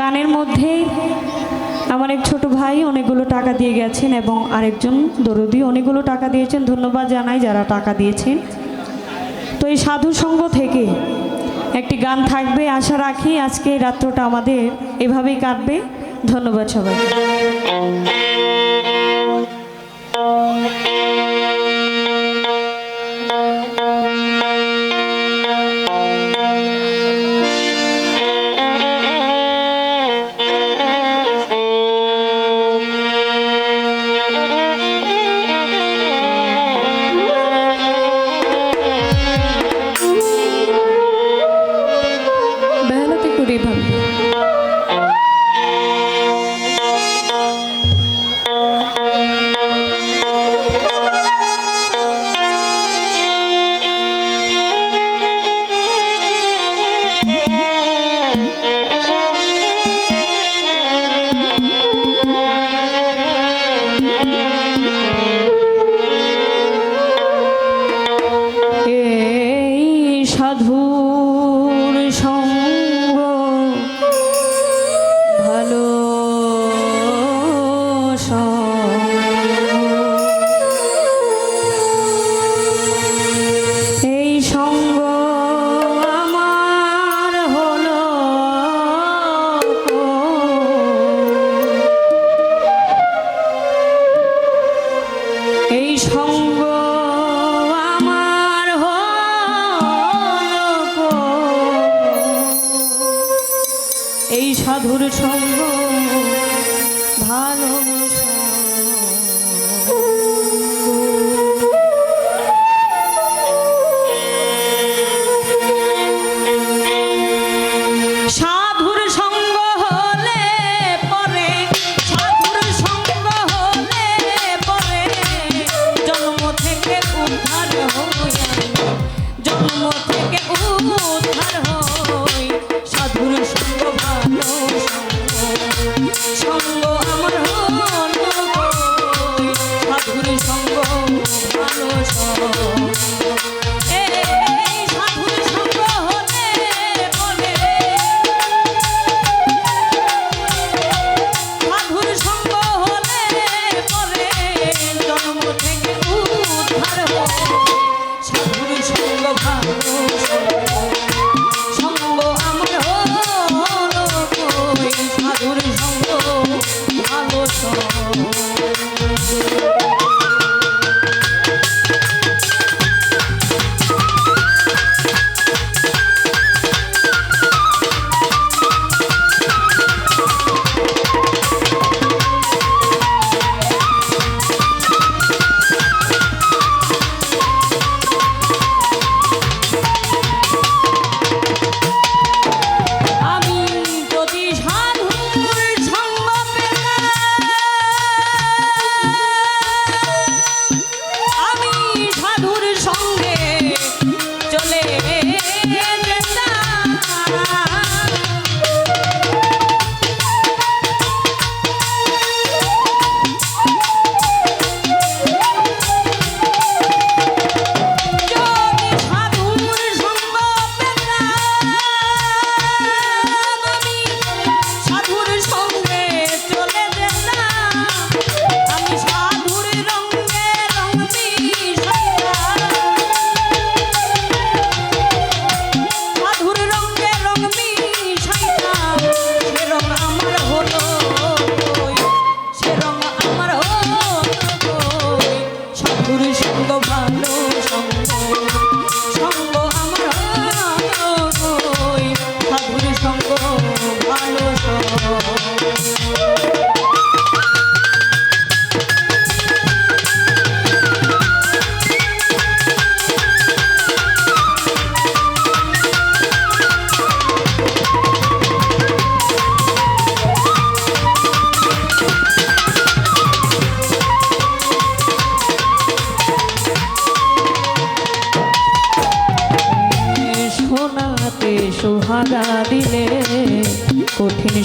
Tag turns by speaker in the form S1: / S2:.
S1: গানের মধ্যেই আমার এক ছোট ভাই অনেকগুলো টাকা দিয়ে গেছেন এবং আরেকজন দরদি অনেকগুলো টাকা দিয়েছেন। ধন্যবাদ জানাই যারা টাকা দিয়েছেন। তো এই সাধু সঙ্গ থেকে একটি গান থাকবে, আশা রাখি আজকে রাত্রটা আমাদের এভাবেই কাটবে। ধন্যবাদ সবাই সাধু।